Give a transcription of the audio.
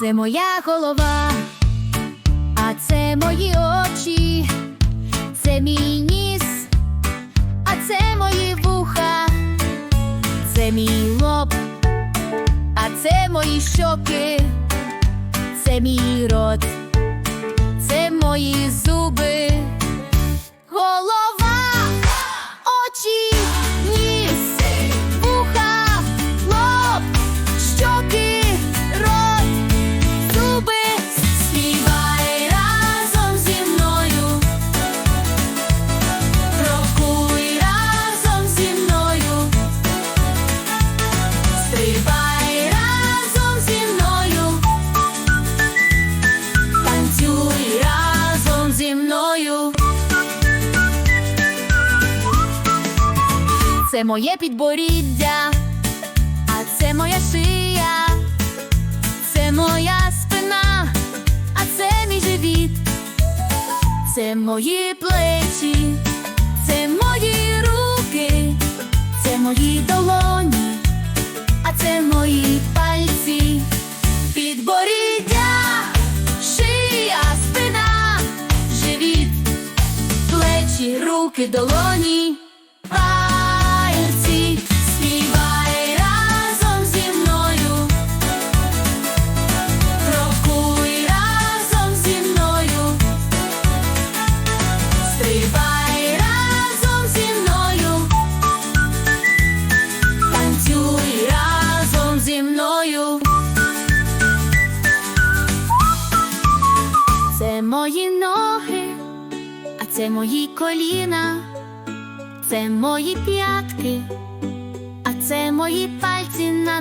це моя голова, а це мої очі, це мій ніс, а це мої вуха, це мій лоб, а це мої щоки, це мій рот, це мої зуби, Це моє підборіддя, а це моя шия, це моя спина, а це мій живіт, це мої плечі, це мої руки, це мої долоні, а це мої пальці, підборіддя, шия, спина, живіт, плечі, руки, долоні, мої ноги, а це мої коліна, це мої п'ятки, а це мої пальці на